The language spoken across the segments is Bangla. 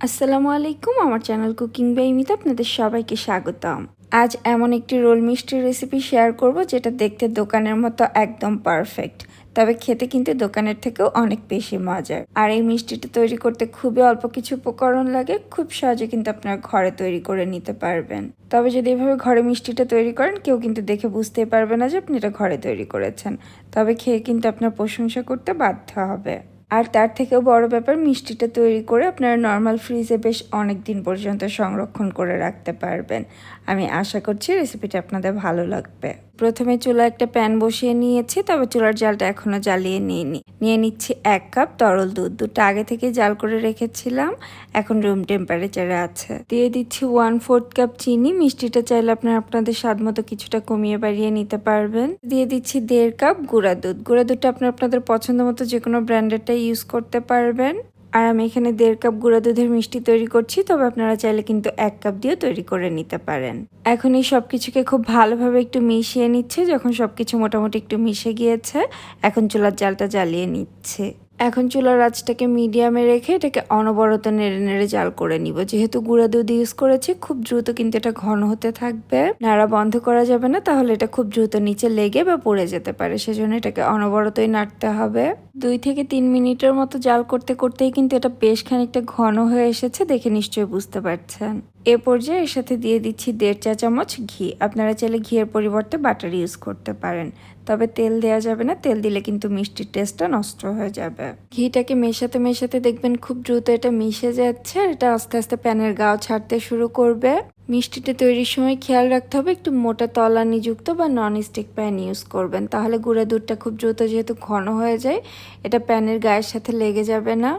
আসসালামু আলাইকুম, আমার চ্যানেল কুকিং বাই আপনাদের সবাইকে স্বাগতম। আজ এমন একটি রোল মিষ্টির রেসিপি শেয়ার করব, যেটা দেখতে দোকানের মতো একদম পারফেক্ট তবে খেতে কিন্তু দোকানের থেকেও অনেক বেশি মজার। আর এই মিষ্টিটা তৈরি করতে খুবই অল্প কিছু উপকরণ লাগে, খুব সহজে কিন্তু আপনার ঘরে তৈরি করে নিতে পারবেন। তবে যদি এভাবে ঘরে মিষ্টিটা তৈরি করেন, কেউ কিন্তু দেখে বুঝতেই পারবে না যে আপনি এটা ঘরে তৈরি করেছেন, তবে খেয়ে কিন্তু আপনার প্রশংসা করতে বাধ্য হবে। আর তার থেকেও বড় ব্যাপার, মিষ্টিটা তৈরি করে আপনারা নর্মাল ফ্রিজে বেশ অনেক দিন পর্যন্ত সংরক্ষণ করে রাখতে পারবেন। আমি আশা করছি রেসিপিটা আপনাদের ভালো লাগবে। প্রথমে চুলা একটা প্যান বসিয়ে নিয়েছি, তবে চুলার জালটা এখনও জ্বালিয়ে নিইনি। নিয়ে নিচ্ছি এক কাপ তরল দুধ। দুধটা আগে থেকে জাল করে রেখেছিলাম, এখন রুম টেম্পারেচারে আছে। দিয়ে দিচ্ছি ওয়ান ফোর্থ কাপ চিনি। মিষ্টিটা চাইলে আপনারা আপনাদের স্বাদ মতো কিছুটা কমিয়ে বাড়িয়ে নিতে পারবেন। দিয়ে দিচ্ছি দেড় কাপ গুঁড়া দুধ। গুঁড়া দুধটা আপনার আপনাদের পছন্দ মতো যে কোনো ব্র্যান্ডেরটা ইউজ করতে পারবেন। আর আমি এখানে দেড় কাপ গুঁড়া দুধের মিষ্টি তৈরি করছি, তবে আপনারা চাইলে কিন্তু এক কাপ দিয়েও তৈরি করে নিতে পারেন। এখন এই সব কিছুকে খুব ভালোভাবে একটু মিশিয়ে নিচ্ছে, যখন সব কিছু মোটামুটি একটু মিশে গিয়েছে, এখন চুলার জালটা জ্বালিয়ে নিচ্ছে। এখন চুলার আঁচটাকে মিডিয়ামে রেখে এটাকে অনবরত নেড়ে নেড়ে জাল করে নিব। যেহেতু গুঁড়া দুধ ইউজ করেছি, খুব দ্রুত কিন্তু এটা ঘন হতে থাকবে। নাড়া বন্ধ করা যাবে না, তাহলে এটা খুব দ্রুত নিচে লেগে বা পড়ে যেতে পারে, সেজন্য এটাকে অনবরতই নাড়তে হবে। দুই থেকে তিন মিনিটের মতো জাল করতে, করতেই কিন্তু এটা বেশ খানিকটা ঘন হয়ে এসেছে, দেখে নিশ্চয়ই বুঝতে পারছেন। এ পর্যায়ে এর সাথে দিয়ে দিচ্ছি দেড় চা চামচ ঘি। আপনারা চাইলে ঘিয়ের পরিবর্তে বাটার ইউজ করতে পারেন। তবে তেল দেওয়া যাবে না, তেল দিলে কিন্তু মিষ্টির টেস্টটা নষ্ট হয়ে যাবে। ঘিটাকে মেশাতে মেশাতে দেখবেন খুব দ্রুত এটা মিশে যাচ্ছে আর এটা আস্তে আস্তে প্যানের গাও ছাড়তে শুরু করবে। মিষ্টিটা তৈরির সময় খেয়াল রাখতে হবে একটু মোটা তলা নিযুক্ত বা নন স্টিক প্যান ইউজ করবেন। তাহলে গুঁড়া দুধটা খুব দ্রুত যেহেতু ঘন হয়ে যায়, এটা প্যানের গায়ের সাথে লেগে যাবে না।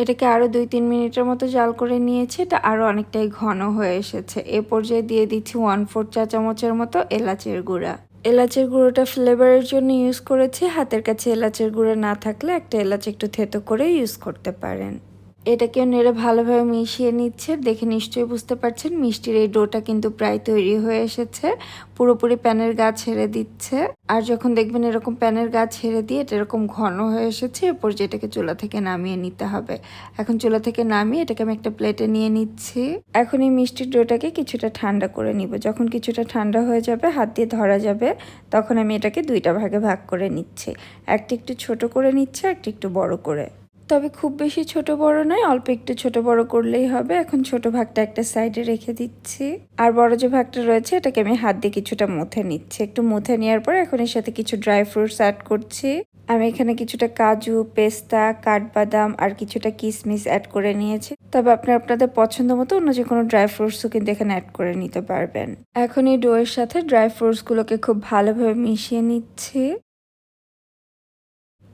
এটাকে আরও দুই, তিন মিনিটের মতো জাল করে নিয়েছি। এটা আরও অনেকটাই ঘন হয়ে এসেছে। এ পর্যায়ে দিয়ে দিচ্ছি ওয়ান ফোর চা চামচের মতো এলাচের গুঁড়া। এলাচের গুঁড়োটা ফ্লেভারের জন্য ইউজ করেছি। হাতের কাছে এলাচের গুঁড়ো না থাকলে একটা এলাচ একটু থেতো করে ইউজ করতে পারেন। এটাকেও নেড়ে ভালোভাবে মিশিয়ে নিচ্ছে। দেখে নিশ্চয়ই বুঝতে পারছেন, মিষ্টির এই ডোটা কিন্তু প্রায় তৈরি হয়ে এসেছে। পুরোপুরি প্যানের গা ছেড়ে দিচ্ছে। আর যখন দেখবেন এরকম প্যানের গা ছেড়ে দিয়ে এটা এরকম ঘন হয়ে এসেছে, এরপর যেটাকে চুলা থেকে নামিয়ে নিতে হবে। এখন চুলা থেকে নামিয়ে এটাকে আমি একটা প্লেটে নিয়ে নিচ্ছি। এখন এই মিষ্টির ডোটাকে কিছুটা ঠান্ডা করে নিব। যখন কিছুটা ঠান্ডা হয়ে যাবে, হাত দিয়ে ধরা যাবে, তখন আমি এটাকে দুইটা ভাগে ভাগ করে নিচ্ছি। একটি একটু ছোট করে নিচ্ছে একটি একটু বড় করে। তবে খুব বেশি ছোট বড় নয়, অল্প একটু ছোট বড় করলেই হবে। এখন ছোট ভাগটা একটা সাইডে রেখে দিচ্ছি। আর বড় যে ভাগটা রয়েছে, এটাকে আমি হাত দিয়ে কিছুটা মুথে নিচ্ছি। একটু মুথে নেওয়ার পর এখন এর সাথে কিছু ড্রাই ফ্রুটস অ্যাড করছি। আমি এখানে কিছুটা কাজু, পেস্তা, কাঠবাদাম আর কিছুটা কিশমিশ অ্যাড করে নিয়েছি। তবে আপনারা আপনাদের পছন্দ মতো অন্য যে কোনো ড্রাই ফ্রুটসও কিন্তু এখানে অ্যাড করে নিতে পারবেন। এখন এই ডোয়ের সাথে ড্রাই ফ্রুটসগুলোকে খুব ভালোভাবে মিশিয়ে নিচ্ছি।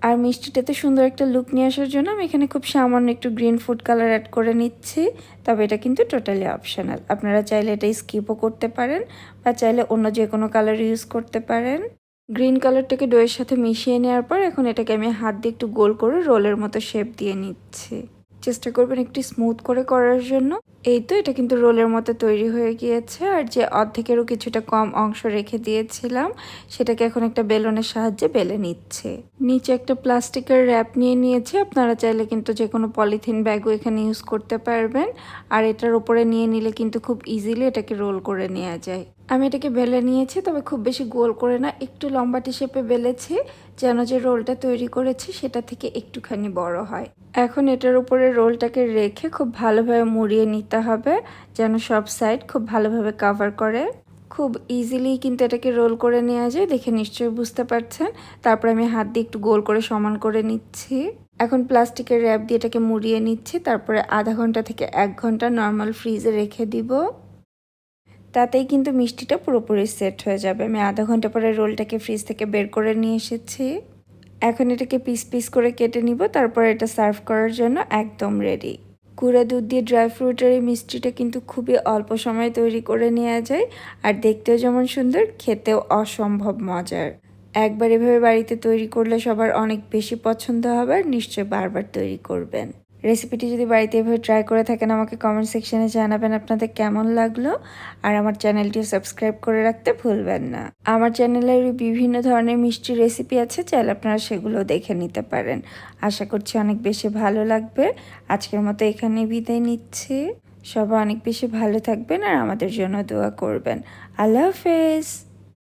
আর মিষ্টিটাতে সুন্দর একটা লুক নিয়ে আসার জন্য আমি এখানে খুব সামান্য একটু গ্রিন ফুড কালার অ্যাড করে নিচ্ছি। তবে এটা কিন্তু টোটালি অপশানাল আপনারা চাইলে এটা স্কিপও করতে পারেন বা চাইলে অন্য যে কোনো কালার ইউজ করতে পারেন। গ্রিন কালারটাকে ডোয়ের সাথে মিশিয়ে নেওয়ার পর এখন এটাকে আমি হাত দিয়ে একটু গোল করে রোলের মতো শেপ দিয়ে নিচ্ছি। চেষ্টা করবেন একটু স্মুথ করে করার জন্য। এই তো, এটা কিন্তু রোলের মতো তৈরি হয়ে গিয়েছে। আর যে অর্ধেকেরও কিছুটা কম অংশ রেখে দিয়েছিলাম, সেটাকে এখন একটা বেলনের সাহায্যে বেলে নিচ্ছে। নিচে একটা প্লাস্টিকের র্যাপ নিয়ে নিয়েছে। আপনারা চাইলে কিন্তু যে কোনো পলিথিন ব্যাগও এখানে ইউজ করতে পারবেন। আর এটার উপরে নিয়ে নিলে কিন্তু খুব ইজিলি এটাকে রোল করে নেওয়া যায়। আমি এটাকে বেলে নিয়েছি, তবে খুব বেশি গোল করে না, একটু লম্বাটি শেপে বেলেছি, যেন যে রোলটা তৈরি করেছি, সেটা থেকে একটুখানি বড় হয়। এখন এটার উপরে রোলটাকে রেখে খুব ভালোভাবে মুড়িয়ে নিতে হবে, যেন সব সাইড খুব ভালোভাবে কাভার করে। খুব ইজিলি কিন্তু এটাকে রোল করে নেওয়া যায়, দেখে নিশ্চয়ই বুঝতে পারছেন। তারপর আমি হাত দিয়ে একটু গোল করে সমান করে নিচ্ছি। এখন প্লাস্টিকের র্যাপ দিয়ে এটাকে মুড়িয়ে নিচ্ছি, তারপরে আধা ঘণ্টা থেকে এক ঘণ্টা নর্মাল ফ্রিজে রেখে দিব। তাতেই কিন্তু মিষ্টিটা পুরোপুরি সেট হয়ে যাবে। আমি আধা ঘণ্টা পরে রোলটাকে ফ্রিজ থেকে বের করে নিয়ে এসেছি। এখন এটাকে পিস পিস করে কেটে নিব, তারপর এটা সার্ভ করার জন্য একদম রেডি কুড়া দুধ দিয়ে ড্রাই ফ্রুটের এই মিষ্টিটা কিন্তু খুবই অল্প সময়ে তৈরি করে নেওয়া যায়, আর দেখতেও যেমন সুন্দর, খেতেও অসম্ভব মজার। একবার এভাবে বাড়িতে তৈরি করলে সবার অনেক বেশি পছন্দ হবে, আর নিশ্চয়ই বারবার তৈরি করবেন। রেসিপিটি যদি বাড়িতে এভাবে ট্রাই করে থাকেন, আমাকে কমেন্ট সেকশনে জানাবেন আপনাদের কেমন লাগল। আর আমার চ্যানেলটি সাবস্ক্রাইব করে রাখতে ভুলবেন না। আমার চ্যানেলের বিভিন্ন ধরনের মিষ্টি রেসিপি আছে, চাইলে আপনারা সেগুলো দেখে নিতে পারেন। আশা করছি অনেক বেশি ভালো লাগবে। আজকের মতো এখানে বিদায় নিচ্ছি। সবাই অনেক বেশি ভালো থাকবেন আর আমাদের জন্য দোয়া করবেন। আল্লাহ হাফেজ।